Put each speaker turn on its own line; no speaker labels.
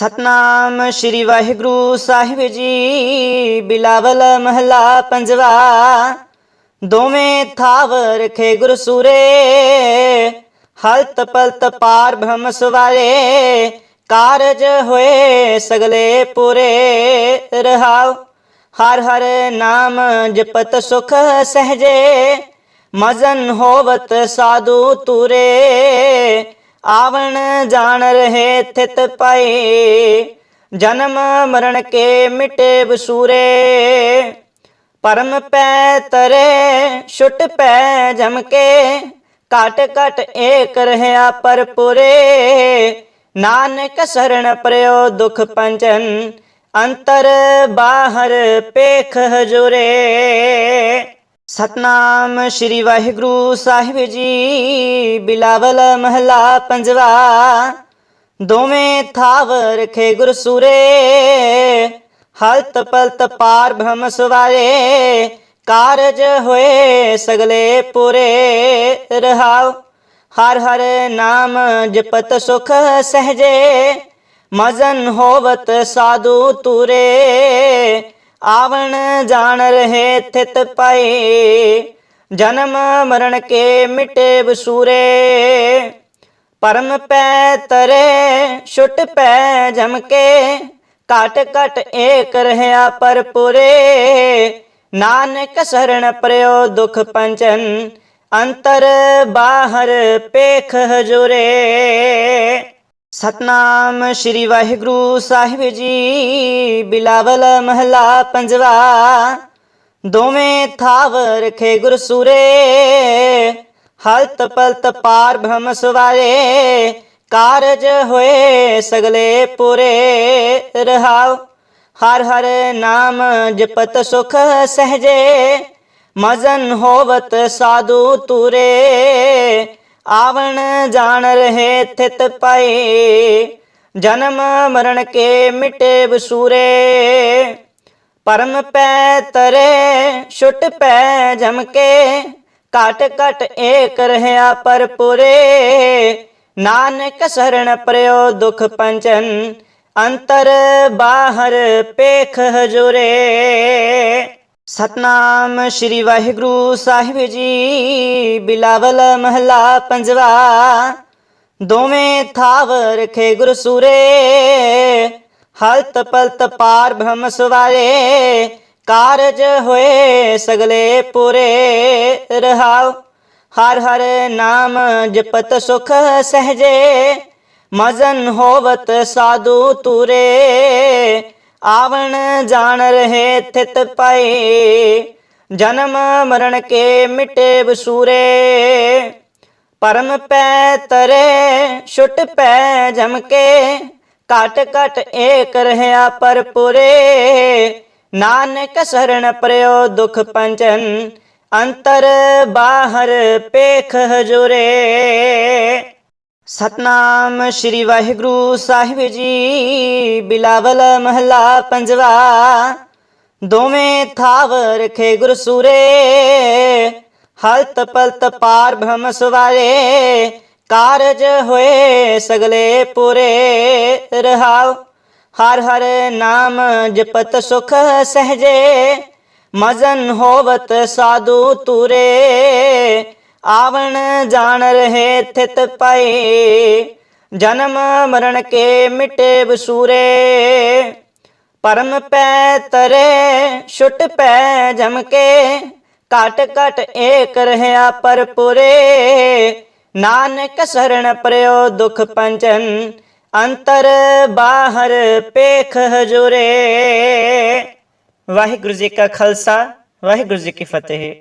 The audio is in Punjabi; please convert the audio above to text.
ਸਤਨਾਮ ਸ੍ਰੀ ਵਾਹਿਗੁਰੂ ਸਾਹਿਬ ਜੀ। ਬਿਲਾਵਲ ਮਹਲਾ ਪੰਜਵਾ। ਦੋਵੇਂ ਥਾਵ ਰਖੇ ਗੁਰ ਸੂਰੇ ਹਲਤ ਪਲਤ ਪਾਰ ਬ੍ਰਹਮ ਸਵਾਰੇ। ਕਾਰਜ ਹੋਏ ਸਗਲੇ ਪੂਰੇ। ਰਹਾਉ, ਹਰ ਹਰ ਨਾਮ ਜਪਤ ਸੁਖ ਸਹਜੇ। ਮਜ਼ਨ ਹੋਵਤ ਸਾਧੂ ਤੂਰੇ ਆਵਣ ਜਾਣ ਰਹੇ ਥਿਤ ਪਾਏ, ਜਨਮ ਮਰਨ ਕੇ ਮਿਟੇ ਬਸੂਰੇ ਪਰਮ ਪੈ ਤਰੇ, ਛੁੱਟ ਪੈ ਜਮ ਕੇ, ਘਟ ਘਟ ਏਕ ਰਹਿਆ ਪਰਪੁਰੇ ਨਾਨਕ ਸਰਣ ਪਰਿਓ ਦੁਖ ਪੰਚਨ, ਅੰਤਰ ਬਾਹਰ ਪੇਖ ਹਜੂਰੇ। ਸਤਨਾਮ ਸ੍ਰੀ ਵਾਹਿਗੁਰੂ ਸਾਹਿਬ ਜੀ, ਬਿਲਾਵਲ ਮਹਲਾ ਪੰਜਵਾ। ਦੋਵੇਂ ਥਾਵ ਰਖੇ ਗੁਰ ਸੂਰੇ, ਹਲਤ ਪਲਤ ਪਾਰ ਬ੍ਰਹਮ ਸਵਾਰੇ, ਕਾਰਜ ਹੋਏ ਸਗਲੇ ਪੂਰੇ ਰਹਾਉ। ਹਰ ਹਰ ਨਾਮ ਜਪਤ ਸੁਖ ਸਹਜੇ, ਮਜ਼ਨ ਹੋਵਤ ਸਾਧੂ ਤੁਰੇ ਆਵਣ ਜਾਣ ਰਹੇ ਥਿਤ ਪਾਏ, ਜਨਮ ਮਰਨ ਕੇ ਮਿਟੇ ਬਸੂਰੇ ਪਰਮ ਪੈ ਤਰੇ, ਛੁੱਟ ਪੈ ਜਮ ਕੇ, ਘਟ ਘਟ ਏਕ ਰਹਿਆ ਪਰਪੁਰੇ ਨਾਨਕ ਸਰਣ ਪਰਿਓ ਦੁਖ ਪੰਚਨ, ਅੰਤਰ ਬਾਹਰ ਪੇਖ ਹਜੂਰੇ। ਸਤਨਾਮ ਸ੍ਰੀ ਵਾਹਿਗੁਰੂ ਸਾਹਿਬ ਜੀ, ਬਿਲਾਵਲ ਮਹਲਾ ਪੰਜਵਾ। ਦੋਵੇਂ ਥਾਵ ਰਖੇ ਗੁਰ ਸੂਰੇ ਹਲਤ ਪਲਤ ਪਾਰ ਬ੍ਰਹਮ ਸਵਾਰੇ, ਕਾਰਜ ਹੋਏ ਸਗਲੇ ਪੂਰੇ ਰਹਾਉ। ਹਰ ਹਰ ਨਾਮ ਜਪਤ ਸੁਖ ਸਹਜੇ, ਮਜ਼ਨ ਹੋਵਤ ਸਾਧੂ ਤੁਰੇ ਆਵਣ ਜਾਣ ਰਹੇ ਥਿਤ ਪਾਏ, ਜਨਮ ਮਰਨ ਕੇ ਮਿਟੇ ਬਸੂਰੇ। ਪਰਮ ਪੈ ਤਰੇ, ਛੁੱਟ ਪੈ ਜਮ ਕੇ, ਘਟ ਘਟ ਏਕ ਰਹਿਆ ਪਰਪੁਰੇ। ਨਾਨਕ ਸਰਣ ਪਰਿਓ ਦੁਖ ਪੰਚਨ, ਅੰਤਰ ਬਾਹਰ ਪੇਖ ਹਜੂਰੇ। ਸਤਨਾਮ ਸ੍ਰੀ ਵਾਹਿਗੁਰੂ ਸਾਹਿਬ ਜੀ। ਬਿਲਾਵਲ ਮਹਲਾ ਪੰਜਵਾ। ਦੋਵੇਂ ਥਾਵ ਰਖੇ ਗੁਰ ਸੂਰੇ। ਹਲਤ ਪਲਤ ਪਾਰ ਬ੍ਰਹਮ ਸੁਵਾਰੇ। ਕਾਰਜ ਹੋਏ ਸਗਲੇ ਪੂਰੇ। ਰਹਾਉ, ਹਰ ਹਰ ਨਾਮ ਜਪਤ ਸੁਖ ਸਹਜੇ। ਮਜ਼ਨ ਹੋਵਤ ਸਾਧੂ ਤੂਰੇ ਆਵਣ ਜਾਣ ਰਹੇ ਥਿਤ ਪਾਏ, ਜਨਮ ਮਰਨ ਕੇ ਮਿਟੇ ਬਸੂਰੇ ਪਰਮ ਪੈ ਤਰੇ, ਛੁੱਟ ਪੈ ਜਮ ਕੇ, ਘਟ ਘਟ ਏਕ ਰਹਿਆ ਪਰਪੁਰੇ ਨਾਨਕ ਸਰਣ ਪਰਿਓ ਦੁਖ ਪੰਚਨ, ਅੰਤਰ ਬਾਹਰ ਪੇਖ ਹਜੂਰੇ। ਸਤਨਾਮ ਸ੍ਰੀ ਵਾਹਿਗੁਰੂ ਸਾਹਿਬ ਜੀ, ਬਿਲਾਵਲ ਮਹਲਾ ਪੰਜਵਾ। ਦੋਵੇਂ ਥਾਵ ਰਖੇ ਗੁਰ ਸੂਰੇ ਹਲਤ ਪਲਤ ਪਾਰ ਬ੍ਰਹਮ ਸਵਾਰੇ, ਕਾਰਜ ਹੋਏ ਸਗਲੇ ਪੂਰੇ ਰਹਾਉ। ਹਰ ਹਰ ਨਾਮ ਜਪਤ ਸੁਖ ਸਹਜੇ, ਮਜ਼ਨ ਹੋਵਤ ਸਾਧੂ ਤੂਰੇ ਆਵਣ ਜਾਣ ਰਹੇ ਥਿਤ ਪਾਏ ਜਨਮ ਮਰਨ ਕੇ ਮਿਟੇ ਬਸੂਰੇ ਪਰਮ ਪੈ ਤਰੇ ਛੁੱਟ ਪੈ ਜਮ ਕੇ ਘਟ ਘਟ ਏਕ ਰਹਿਆ ਪਰਪੁਰੇ ਨਾਨਕ ਸਰਣ ਪਰਿਓ ਦੁਖ ਪੰਚਨ ਅੰਤਰ ਬਾਹਰ ਪੇਖ ਹਜੂਰੇ ਵਾਹਿਗੁਰੂ ਜੀ ਕਾ ਖਾਲਸਾ ਵਾਹਿਗੁਰੂ ਜੀ ਕੀ ਫਤਿਹ